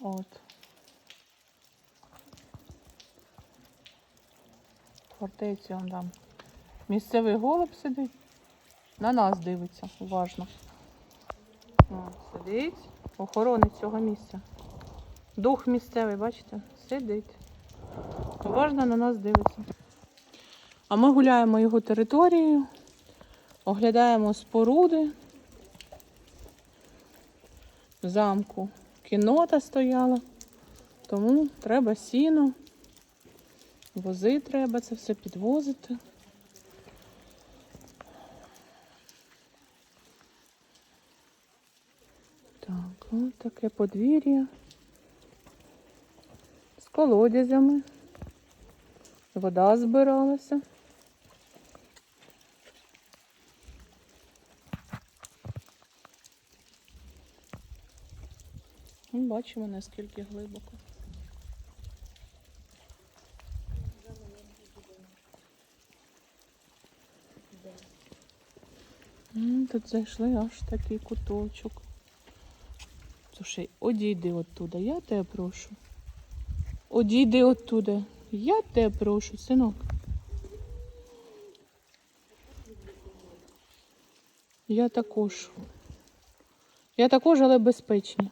От. Фортеці он там. Місцевий голуб сидить. На нас дивиться уважно. О, сидить. Охоронець цього місця. Дух місцевий, бачите? Сидить. Уважно на нас дивиться. А ми гуляємо його територією, оглядаємо споруди. Замку кінота стояла, тому треба сіно, вози треба це все підвозити. Так, ось таке подвір'я з колодязями. Вода збиралася. Бачимо, наскільки глибоко. Тут зайшли аж такий куточок. Слушай, одійди оттуда, я тебе прошу. Одійди оттуда. Я тебе прошу, синок. Я також. Я також, але безпечні.